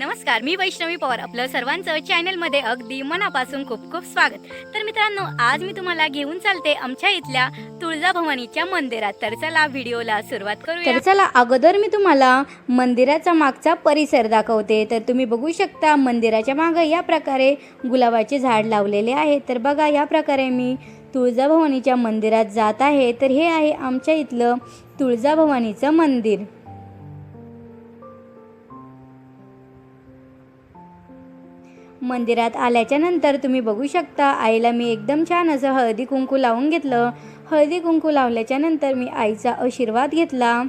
नमस्कार मी वैष्णवी पवार. आपलं सर्वांचं चॅनलमध्ये अगदी मनापासून खूप खूप स्वागत. तर मित्रांनो आज मी तुम्हाला घेऊन चालते आमच्या इथल्या तुळजाभवानीच्या मंदिरात. तर चला व्हिडिओला सुरुवात करूया. तर चला अगोदर मी तुम्हाला मंदिराचा मागचा परिसर दाखवते. तर तुम्ही बघू शकता मंदिराच्या मागं या प्रकारे गुलाबाचे झाड लावलेले आहे. तर बघा या प्रकारे मी तुळजाभवानीच्या मंदिरात जात आहे. तर हे आहे आमच्या इथलं तुळजाभवानीचं मंदिर. मंदिरात आल्याच्यानंतर तुम्ही बघू शकता आईला मी एकदम छान असं हळदी कुंकू लावून घेतलं. हळदी कुंकू लावल्याच्या नंतर मी आईचा आशीर्वाद घेतला.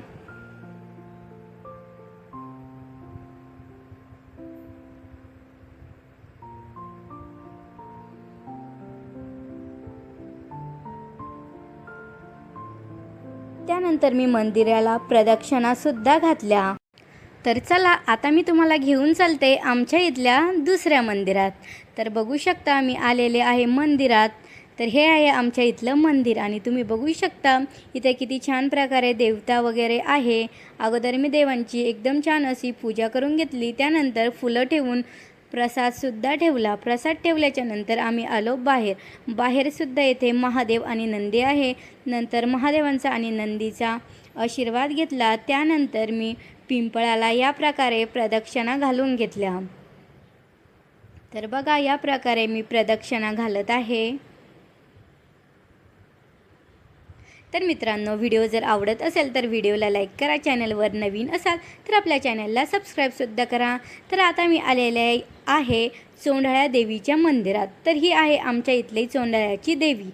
त्यानंतर मी मंदिराला प्रदक्षिणा सुद्धा घातल्या. तर चला आता मी तुम्हाला घेऊन चालते आमच्या इथल्या दुसऱ्या मंदिरात. तर बघू शकता मी आलेले आहे मंदिरात. तर हे आहे आमच्या इथलं मंदिर आणि तुम्ही बघू शकता इथे किती छान प्रकारे देवता वगैरे आहे. अगोदर मी देवांची एकदम छान अशी पूजा करून घेतली त्यानंतर फुलं ठेवून प्रसादसुद्धा ठेवला. प्रसाद ठेवल्याच्या नंतर आम्ही आलो बाहेर. बाहेरसुद्धा येथे महादेव आणि नंदी आहे. नंतर महादेवांचा आणि नंदीचा आशीर्वाद घेतला. त्यानंतर मी पिंपळाला या प्रकारे प्रदक्षिणा घालून घेतल्या. तर बघा या प्रकारे मी प्रदक्षिणा घालत आहे. तर मित्रांनो व्हिडिओ जर आवडत असेल तर व्हिडिओला लाईक करा चॅनलवर नवीन असाल तर आपल्या चॅनलला सबस्क्राईबसुद्धा करा. तर आता मी आलेले आहे चोंडाळ्या देवीच्या मंदिरात. तर ही आहे आमच्या इथली चोंडाळ्याची देवी.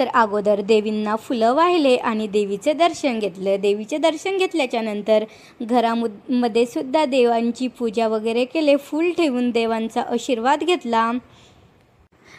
तर अगोदर देवींना फुलं वाहिले आणि देवीचे दर्शन घेतलं. देवीचे दर्शन घेतल्याच्या नंतर घरामध्ये सुद्धा देवांची पूजा वगैरे केले. फूल ठेवून देवांचा आशीर्वाद घेतला.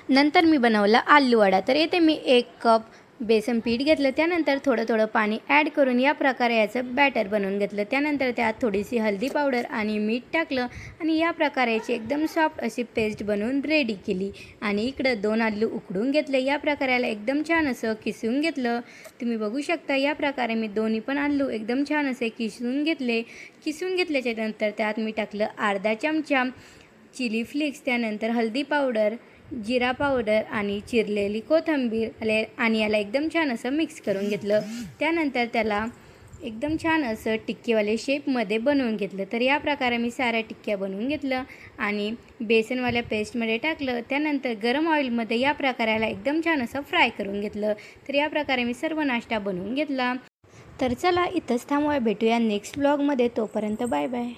नंतर मी बनवला आलू वडा तर येथे मी एक कप बेसन पीठ घेतलं त्यानंतर थोडं थोडं पाणी ॲड करून या प्रकारे याचं बॅटर बनवून घेतलं. त्यानंतर त्यात थोडीशी हल्दी पावडर आणि मीठ टाकलं आणि या प्रकारे याची एकदम सॉफ्ट अशी पेस्ट बनवून रेडी केली. आणि इकडं दोन आलू उकडून घेतले. या प्रकाराला एकदम छान असं किसून घेतलं. तुम्ही बघू शकता या प्रकारे मी दोन्ही पण आलू एकदम छान असे किसून घेतले. किसून घेतल्याच्या नंतर त्यात मी टाकलं अर्धा चमचा चिली फ्लेक्स त्यानंतर हल्दी पावडर जिरा पावडर आणि चिरलेली कोथिंबीर आले आणि याला एकदम छान असं मिक्स करून घेतलं. त्यानंतर त्याला एकदम छान असं टिक्कीवाले शेपमध्ये बनवून घेतलं. तर या प्रकारे मी साऱ्या टिक्क्या बनवून घेतलं आणि बेसनवाल्या पेस्टमध्ये टाकलं. त्यानंतर गरम ऑइलमध्ये या प्रकाराला एकदम छान असं फ्राय करून घेतलं. तर या प्रकारे मी सर्व नाश्ता बनवून घेतला. तर चला इथंच थांबवा भेटूया नेक्स्ट ब्लॉगमध्ये तोपर्यंत बाय बाय